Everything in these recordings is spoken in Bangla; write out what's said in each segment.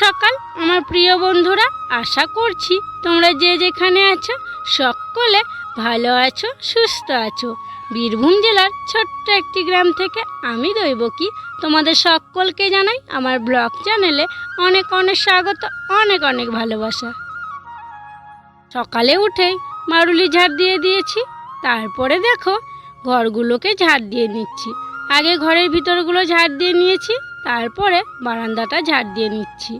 সকাল, আমার প্রিয় বন্ধুরা, আশা করছি তোমরা যে যেখানে আছো, সকলে ভালো আছো, সুস্থ আছো। বীরভূম জেলার ছোট্ট একটি গ্রাম থেকে আমি দৈবকী। তোমাদের সকলকে জানাই আমার ব্লগ চ্যানেলে অনেক অনেক স্বাগত, অনেক অনেক ভালোবাসা। সকালে উঠেই মারুলি ঝাড় দিয়ে দিয়েছি, তারপরে দেখো ঘরগুলোকে ঝাড় দিয়ে নিচ্ছি। আগে ঘরের ভিতরগুলো ঝাড় দিয়ে নিয়েছি তারপরে বারান্দাটা ঝাড় দিয়ে নিচ্ছি।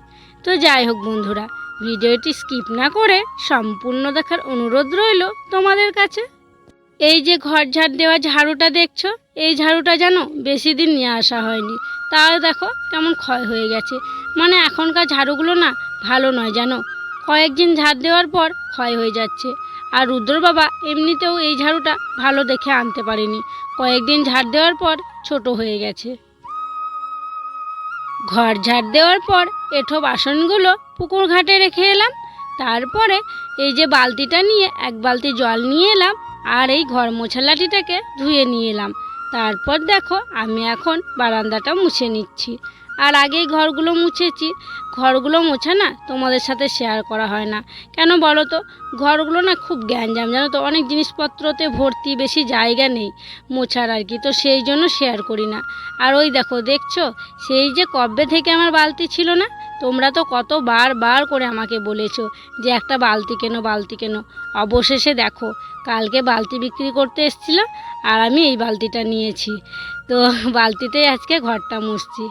তো যাই হোক বন্ধুরা, ভিডিওটি স্কিপ না করে সম্পূর্ণ দেখার অনুরোধ রইল তোমাদের কাছে। এই যে ঘর ঝাড় দেওয়া ঝাড়ুটা দেখছ, এই ঝাড়ুটা যেন বেশি দিন নিয়ে আসা হয়নি। তাও দেখো কেমন ক্ষয় হয়ে গেছে। মানে এখনকার ঝাড়ুগুলো না ভালো নয় জানো। কয়েকদিন ঝাড় দেওয়ার পর ক্ষয় হয়ে যাচ্ছে। আর রুদ্র বাবা এমনিতেও এই ঝাড়ুটা ভালো দেখে আনতে পারেনি। কয়েকদিন ঝাড় দেওয়ার পর ছোট হয়ে গেছে। ঘর ঝাড় দেওয়ার পর এঠো বাসনগুলো পুকুর ঘাটে রেখে এলাম। তারপরে এই যে বালতিটা নিয়ে এক বালতি জল নিয়ে এলাম আর এই ঘর মোছালাটিটাকে ধুয়ে নিয়ে এলাম। তারপর দেখো আমি এখন বারান্দাটা মুছে নিচ্ছি। আর আগেই ঘরগুলো মুছেছি। ঘরগুলো মোছা না, তোমাদের সাথে শেয়ার করা হয় না। কেন বলো তো? ঘরগুলো না খুব গ্যাঞ্জাম, জানো তো? অনেক জিনিসপত্রতে ভর্তি বেশি জায়গা নেই মোছার আর কি, তো সেই জন্য শেয়ার করি না। আর ওই দেখো, দেখছ? সেই যে কবে থেকে আমার বালতি ছিল না? তোমরা তো কত বার বার করে আমাকে বলেছ যে একটা বালতি কেনো বালতি কেনো। অবশেষে দেখো, কালকে বালতি বিক্রি করতে এসেছিলাম আর আমি এই বালতিটা নিয়েছি। তো বালতিতেই আজকে ঘরটা মুছছি।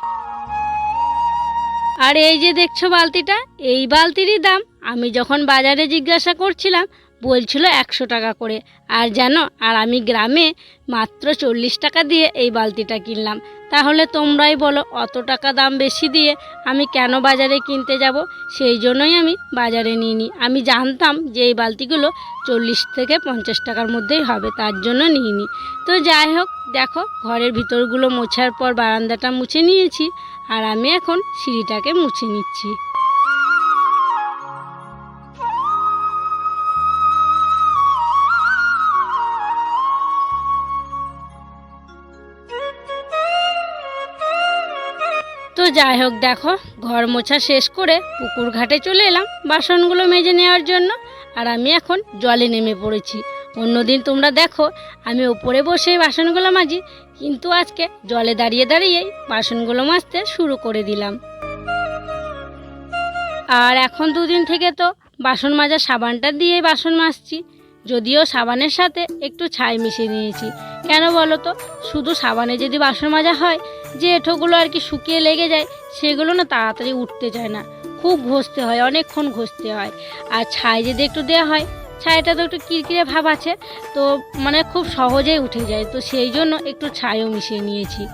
আর এই যে দেখছ বালতিটা এই বালতিরই দাম। আমি যখন বাজারে জিজ্ঞাসা করছিলাম বলছিল একশো টাকা করে। আর জানো, আর আমি গ্রামে মাত্র চল্লিশ টাকা দিয়ে এই বালতিটা কিনলাম। তাহলে তোমরাই বলো, অত টাকা দাম বেশি দিয়ে আমি কেন বাজারে কিনতে যাব? সেই জন্যই আমি বাজারে নিইনি। আমি জানতাম যে এই বালতিগুলো চল্লিশ থেকে পঞ্চাশ টাকার মধ্যেই হবে, তার জন্য নিইনি। তো যাই হোক, দেখো, ঘরের ভিতরগুলো মোছার পর বারান্দাটা মুছে নিয়েছি। আর আমি এখন সিঁড়িটাকে মুছে নিচ্ছি। যাই হোক, দেখো, ঘর মোছা শেষ করে পুকুর ঘাটে চলে এলাম বাসনগুলো মেজে নেওয়ার জন্য। আর আমি এখন জলে নেমে পড়েছি। অন্যদিন তোমরা দেখো, আমি ওপরে বসে বাসনগুলো মাজি, কিন্তু আজকে জলে দাঁড়িয়ে দাঁড়িয়েই বাসনগুলো মাজতে শুরু করে দিলাম। আর এখন দুদিন থেকে তো বাসন মাজার সাবানটা দিয়েই বাসন মাজছি, যদিও সাবানের সাথে একটু ছাই মিশিয়ে নিয়েছি। কেন বলো তো? শুধু সাবানে যদি বাসন মাজা হয়, যে এঁঠোগুলো আর কি শুকিয়ে লেগে যায়, সেগুলো না তাড়াতাড়ি উঠতে চায় না। খুব ঘষতে হয়, অনেকক্ষণ ঘষতে হয়। আর ছাই যদি একটু দেওয়া হয়, ছাইটা তো একটু কিরকিরে ভাব আছে, তো মানে খুব সহজেই উঠে যায়। তো সেই জন্য একটু ছাইও মিশিয়ে নিয়েছি।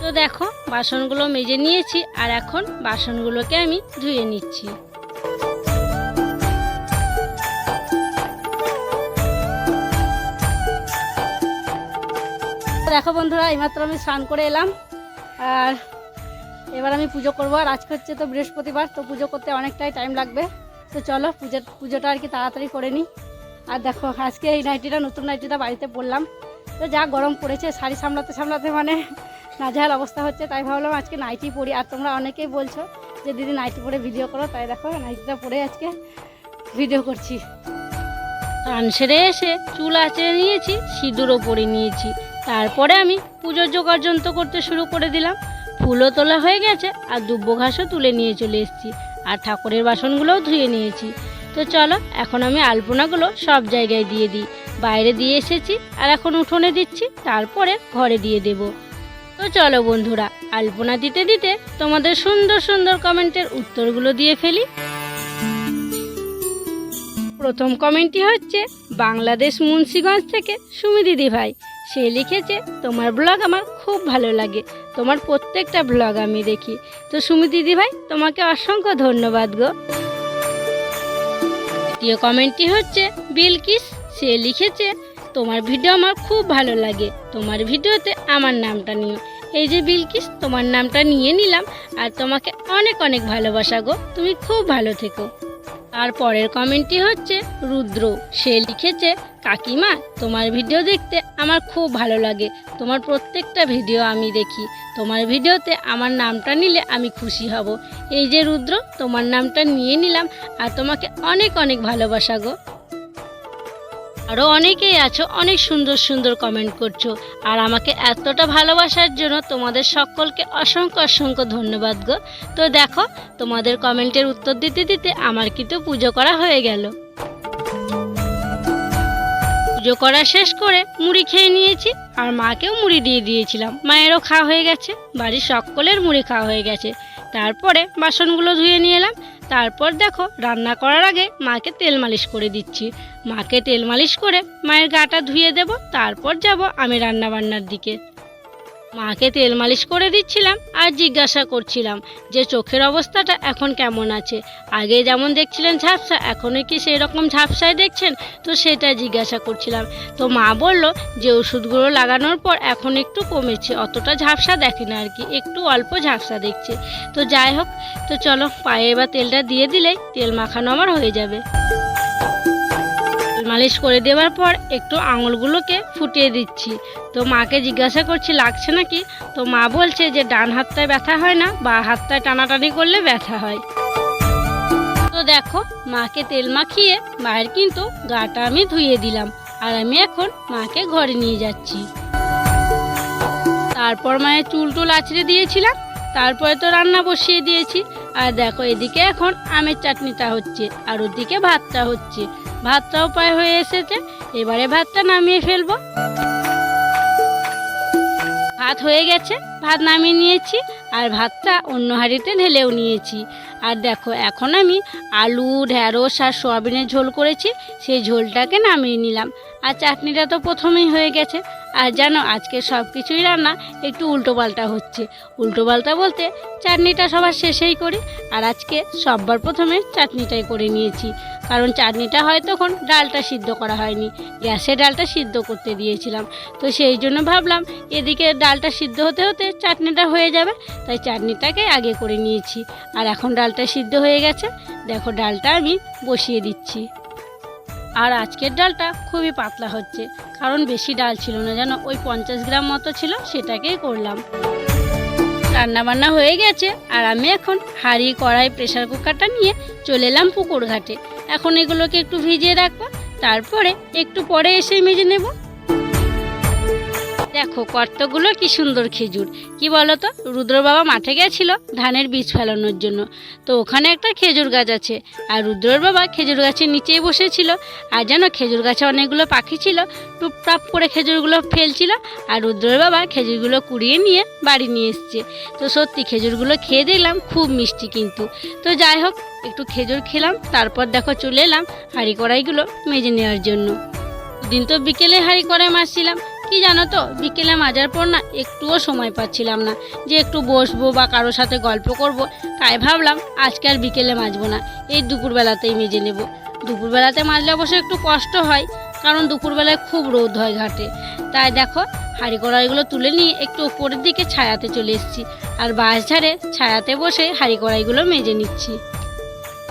তো দেখো, বাসনগুলো মেজে নিয়েছি, আর এখন বাসনগুলোকে আমি ধুয়ে নিচ্ছি। দেখো বন্ধুরা, এইমাত্র আমি স্নান করে এলাম। আর এবার আমি পুজো করব। আর আজকে হচ্ছে তো বৃহস্পতিবার, তো পুজো করতে অনেকটাই টাইম লাগবে। তো চলো, পুজো পুজোটা আর কি তাড়াতাড়ি করে নিই। আর দেখো, আজকে এই নাইটিটা নতুন নাইটিটা বাড়িতে পরলাম তো যা গরম পড়েছে, শাড়ি সামলাতে সামলাতে মানে নাজেহাল অবস্থা হচ্ছে। তাই ভাবলাম আজকে নাইটি পরি। আর তোমরা অনেকেই বলছো যে, দিদি নাইটি পরে ভিডিও করো। তাই দেখো নাইটিটা পরে আজকে ভিডিও করছি। টান সেরে এসে চুল আঁচড়ে নিয়েছি, সিঁদুরও পরে নিয়েছি। তারপরে আমি পুজোর জোগাড় যন্ত্র করতে শুরু করে দিলাম। ফুলও তোলা হয়ে গেছে আর দুব্বো ঘাসও তুলে নিয়ে চলে এসেছি আর ঠাকুরের বাসনগুলোও ধুয়ে নিয়েছি। তো চলো, এখন আমি আলপনাগুলো সব জায়গায় দিয়ে দিই। বাইরে দিয়ে এসেছি আর এখন উঠোনে দিচ্ছি, তারপরে ঘরে দিয়ে দেব। তো চলো বন্ধুরা, আলপনা দিতে দিতে তোমাদের সুন্দর সুন্দর কমেন্টের উত্তরগুলো দিয়ে ফেলি। প্রথম কমেন্টটি হচ্ছে, বাংলাদেশ মুন্সিগঞ্জ থেকে সুমি দিদি ভাই। সে লিখেছে, তোমার ব্লগ আমার খুব ভালো লাগে। তোমার প্রত্যেকটা ব্লগ আমি দেখি। তো সুমি দিদি ভাই, তোমাকে অসংখ্য ধন্যবাদ গো। দ্বিতীয় কমেন্টটি হচ্ছে, বিলকিস, সে লিখেছে, তোমার ভিডিও আমার খুব ভালো লাগে। তোমার ভিডিওতে আমার নামটা নিও। এই যে বিলকিস, তোমার নামটা নিয়ে নিলাম, আর তোমাকে অনেক অনেক ভালোবাসা গো। তুমি খুব ভালো থেকো। আর পরের কমেন্টটি হচ্ছে, রুদ্র, সে লিখেছে, কাকিমা, তোমার ভিডিও দেখতে আমার খুব ভালো লাগে। তোমার প্রত্যেকটা ভিডিও আমি দেখি। তোমার ভিডিওতে আমার নামটা নিলে আমি খুশি হব। এই যে রুদ্র, তোমার নামটা নিয়ে নিলাম আর তোমাকে অনেক অনেক ভালোবাসা গো। আরও অনেকেই আছো, অনেক সুন্দর সুন্দর কমেন্ট করছ। আর আমাকে এতটা ভালোবাসার জন্য তোমাদের সকলকে অসংখ্য অসংখ্য ধন্যবাদ গো। তো দেখো, তোমাদের কমেন্টের উত্তর দিতে দিতে আমার কিন্তু পুজো করা হয়ে গেল। পুজো করা শেষ করে মুড়ি খেয়ে নিয়েছি, আর মাকেও মুড়ি দিয়ে দিয়েছিলাম। মায়েরও খাওয়া হয়ে গেছে, বাড়ির সকলের মুড়ি খাওয়া হয়ে গেছে। তারপরে বাসনগুলো ধুয়ে নিয়ে এলাম তারপর দেখো, রান্না করার আগে মাকে তেল মালিশ করে দিচ্ছি। মাকে তেল মালিশ করে মায়ের গাটা ধুয়ে দেব, তারপর যাব আমি রান্নাবান্নার দিকে। মাকে তেল মালিশ করে দিচ্ছিলাম আর জিজ্ঞাসা করছিলাম যে চোখের অবস্থাটা এখন কেমন আছে। আগে যেমন দেখছিলেন ঝাপসা এখনও কি সেই রকম ঝাপসায় দেখছেন? তো সেটা জিজ্ঞাসা করছিলাম। তো মা বলল যে ওষুধগুলো লাগানোর পর এখন একটু কমেছে, অতটা ঝাপসা দেখে না আর কি, একটু অল্প ঝাপসা দেখছে। তো যাই হোক, তো চলো পায়ে এবার তেলটা দিয়ে দিলেই তেল মাখানো আমার হয়ে যাবে। মালিশ করে দেওয়ার পর একটু আঙুলগুলোকে ফুটিয়ে দিচ্ছি। তো মাকে জিজ্ঞাসা করছি, লাগছে নাকি? তো মা বলছে যে, ডান হাতটায় ব্যথা হয় না, বা হাতটায় টানাটানি করলে ব্যথা হয়। তো দেখো, মাকে তেল মাখিয়ে মায়ের কিন্তু গাটা আমি ধুয়ে দিলাম আর আমি এখন মাকে ঘরে নিয়ে যাচ্ছি। তারপর মায়ের চুল টুল আছড়ে দিয়েছিলাম, তারপরে তো রান্না বসিয়ে দিয়েছি। আর দেখো, এদিকে এখন আমের চাটনিটা হচ্ছে আর ওদিকে ভাতটা হচ্ছে। ভাতটাও প্রায় হয়ে এসেছে এবারে ভাতটা নামিয়ে ফেলব। ভাত হয়ে গেছে। ভাত নামিয়ে নিয়েছি আর ভাতটা অন্য হাঁড়িতে ঢেলেও নিয়েছি। আর দেখো, এখন আমি আলু, ঢ্যাঁড়স আর সোয়াবিনের ঝোল করেছি, সেই ঝোলটাকে নামিয়ে নিলাম। আর চাটনিটা তো প্রথমেই হয়ে গেছে। আর জানো, আজকে সব কিছুই রান্না একটু উল্টোপাল্টা হচ্ছে। উল্টোপাল্টা বলতে চাটনিটা সবার শেষেই করি, আর আজকে সববার প্রথমে চাটনিটাই করে নিয়েছি। কারণ চাটনিটা হয় তখন ডালটা সিদ্ধ করা হয়নি। গ্যাসে ডালটা সিদ্ধ করতে দিয়েছিলাম। তো সেই জন্য ভাবলাম, এদিকে ডালটা সিদ্ধ হতে হতে চাটনিটা হয়ে যাবে, তাই চাটনিটাকে আগে করে নিয়েছি। আর এখন ডালটা সিদ্ধ হয়ে গেছে। দেখো ডালটা আমি বসিয়ে দিচ্ছি। আর আজকের ডালটা খুবই পাতলা হচ্ছে, কারণ বেশি ডাল ছিল না, যেন ওই পঞ্চাশ গ্রাম মতো ছিল, সেটাকেই করলাম। রান্না বান্না হয়ে গেছে, আর আমি এখন হাঁড়ি, কড়াই, প্রেসার কুকারটা নিয়ে চলে এলাম পুকুর ঘাটে। এখন এগুলোকে একটু ভিজিয়ে রাখব, তারপরে একটু পরে এসে মেজে নেব। দেখো, কর্তগুলো কি সুন্দর খেজুর। কি বলো তো রুদ্র বাবা মাঠে গেছিল ধানের বীজ ফেলানোর জন্য। তো ওখানে একটা খেজুর গাছ আছে, আর রুদ্রর বাবা খেজুর গাছের নিচেই বসেছিল। আর যেন খেজুর গাছে অনেকগুলো পাখি ছিল, টুপটাপ করে খেজুরগুলো ফেলছিল, আর রুদ্রর বাবা খেজুরগুলো কুড়িয়ে নিয়ে বাড়ি নিয়ে এসছে। তো সত্যি খেজুরগুলো খেয়ে দেখলাম খুব মিষ্টি কিন্তু। তো যাই হোক, একটু খেজুর খেলাম, তারপর দেখো চলে এলাম হাঁড়ি কড়াইগুলো মেজে নেওয়ার জন্য। দিন তো বিকেলে হাঁড়ি কড়াই মারছিলাম কি জানো তো? বিকেলে মাজার পর না একটুও সময় পাচ্ছিলাম না। যে একটু বসবো বা কারোর সাথে গল্প করব, তাই ভাবলাম আজকে আর বিকেলে মাজবো না। এই দুপুরবেলাতেই মেজে নেব। দুপুরবেলাতে মাজলে অবশ্য একটু কষ্ট হয়, কারণ দুপুরবেলায় খুব রোদ হয় ঘাটে। তাই দেখো হাঁড়ি কড়াইগুলো তুলে নিয়ে একটু উপরের দিকে ছায়াতে চলে এসেছি। আর বাঁশ ঝাড়ে ছায়াতে বসে হাঁড়ি কড়াইগুলো মেজে নিচ্ছি।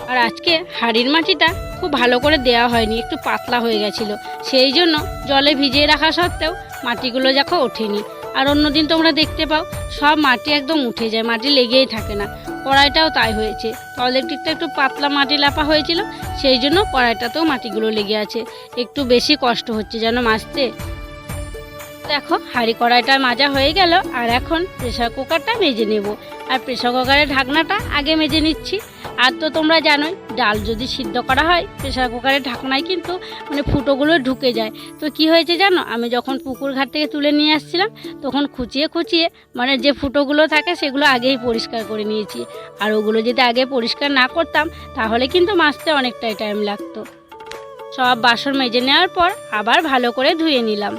আর আজকে হাড়ির মাটিটা খুব ভালো করে দেওয়া হয়নি, একটু পাতলা হয়ে গেছিল। সেই জন্য জলে ভিজিয়ে রাখা সত্ত্বেও মাটিগুলো দেখো ওঠেনি। আর অন্যদিন তোমরা দেখতে পাও, সব মাটি একদম উঠে যায়, মাটি লেগেই থাকে না। কড়াইটাও তাই হয়েছে। দিকটা একটু পাতলা মাটি লাপা হয়েছিল, সেই জন্য কড়াইটাতেও মাটিগুলো লেগে আছে। একটু বেশি কষ্ট হচ্ছে যেন মাজতে দেখো, হাঁড়ি কড়াইটা মাজা হয়ে গেল, আর এখন প্রেশার কুকারটা মেজে নেব। আর প্রেসার কুকারের ঢাকনাটা আগে মেজে নিচ্ছি। আর তো তোমরা জানোই, ডাল যদি সিদ্ধ করা হয় প্রেসার কুকারের ঢাকনায় কিন্তু মানে ফুটোগুলো ঢুকে যায়। তো কি হয়েছে জানো, আমি যখন পুকুর ঘাট থেকে তুলে নিয়ে আসছিলাম, তখন খুঁচিয়ে খুঁচিয়ে মানে যে ফুটোগুলো থাকে, সেগুলো আগেই পরিষ্কার করে নিয়েছি। আর ওগুলো যদি আগে পরিষ্কার না করতাম, তাহলে কিন্তু মাজতে অনেকটাই টাইম লাগতো। সব বাসন মেজে নেওয়ার পর আবার ভালো করে ধুয়ে নিলাম।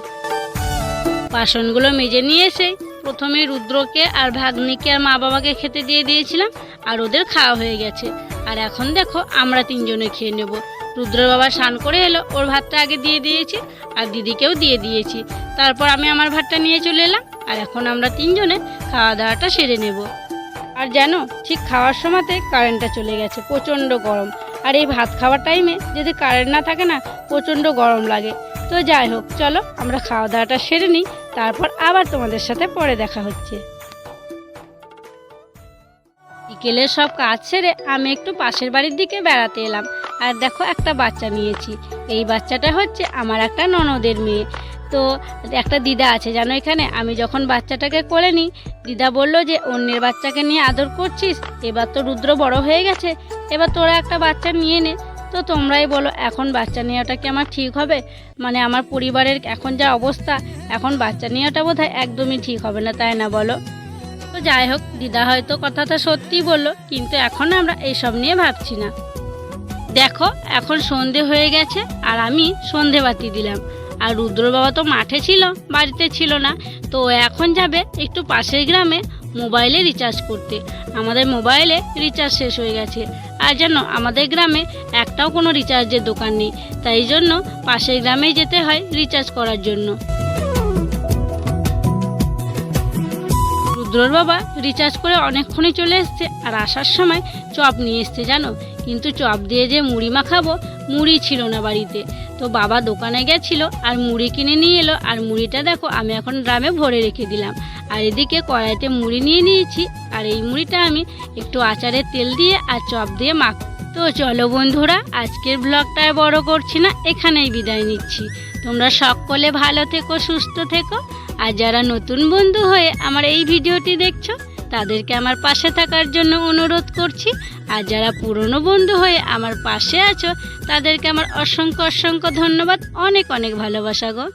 বাসনগুলো মেজে নিয়ে এসে প্রথমে রুদ্রকে আর ভাগ্নিকে আর মা বাবাকে খেতে দিয়ে দিয়েছিলাম, আর ওদের খাওয়া হয়ে গেছে। আর এখন দেখো, আমরা তিনজনে খেয়ে নেব। রুদ্র বাবা স্নান করে এলো, ওর ভাতটা আগে দিয়ে দিয়েছি, আর দিদিকেও দিয়ে দিয়েছি। তারপর আমি আমার ভাতটা নিয়ে চলে এলাম, আর এখন আমরা তিনজনে খাওয়া দাওয়াটা সেরে নেব। আর জানো, ঠিক খাওয়ার সময়তে কারেন্টটা চলে গেছে, প্রচণ্ড গরম। আর এই ভাত খাওয়ার টাইমে যদি কারেন্ট না থাকে না, প্রচণ্ড গরম লাগে। তো যাই হোক, চলো আমরা খাওয়া দাওয়াটা সেরে নিই তারপর আবার তোমাদের সাথে পরে দেখা হচ্ছে। বিকেলে সব কাজ সেরে আমি একটু পাশের বাড়ির দিকে বেড়াতে এলাম। আর দেখো একটা বাচ্চা নিয়েছি। এই বাচ্চাটা হচ্ছে আমার একটা ননদের মেয়ে। তো একটা দিদা আছে, জানো এখানে? আমি যখন বাচ্চাটাকে করে নিই, দিদা বলল যে, অন্যের বাচ্চাকে নিয়ে আদর করছিস? এবার তো রুদ্র বড় হয়ে গেছে। এবার তোরা একটা বাচ্চা নিয়ে নে। তো তোমরাই বলো, এখন বাচ্চা নেওয়াটা কি আমার ঠিক হবে? মানে আমার পরিবারের এখন যা অবস্থা, এখন বাচ্চা নেওয়াটা বোধ একদমই ঠিক হবে না, তাই না বলো? তো যাই হোক, দিদা হয়তো কথাটা সত্যিই বলল, কিন্তু এখন আমরা এইসব নিয়ে ভাবছি না। দেখো, এখন সন্ধে হয়ে গেছে, আর আমি সন্ধে বাতি দিলাম। আর রুদ্র বাবা তো মাঠে ছিল, বাড়িতে ছিল না, তো এখন যাবে একটু পাশের গ্রামে মোবাইলে রিচার্জ করতে। আমাদের মোবাইলে রিচার্জ শেষ হয়ে গেছে। আর যেন আমাদের গ্রামে একটাও কোনো রিচার্জের দোকান নেই। তাই জন্য পাশের গ্রামেই যেতে হয় রিচার্জ করার জন্য। রুদ্রর বাবা রিচার্জ করে অনেকক্ষণই চলে এসছে আর আসার সময় চপ নিয়ে এসছে, জানো? কিন্তু চপ দিয়ে যে মুড়ি মাখাবো, মুড়ি ছিল না বাড়িতে। তো বাবা দোকানে গেছিল আর মুড়ি কিনে নিয়ে এলো। আর মুড়িটা দেখো, আমি এখন ড্রামে ভরে রেখে দিলাম। আর এদিকে কড়াইতে মুড়ি নিয়ে নিয়েছি। আর এই মুড়িটা আমি একটু আচারের তেল দিয়ে আর চপ দিয়ে মাখ তো চলো বন্ধুরা, আজকের ব্লগটা বড় করছি না, এখানেই বিদায় নিচ্ছি। তোমরা সকলে ভালো থেকো, সুস্থ থেকো। আর যারা নতুন বন্ধু হয়ে আমার এই ভিডিওটি দেখছ, তাদেরকে আমার পাশে থাকার জন্য অনুরোধ করছি। আর যারা পুরনো বন্ধু হয়ে আমার পাশে আছো, তাদেরকে আমার অসংখ্য অসংখ্য ধন্যবাদ। অনেক অনেক ভালোবাসা গো।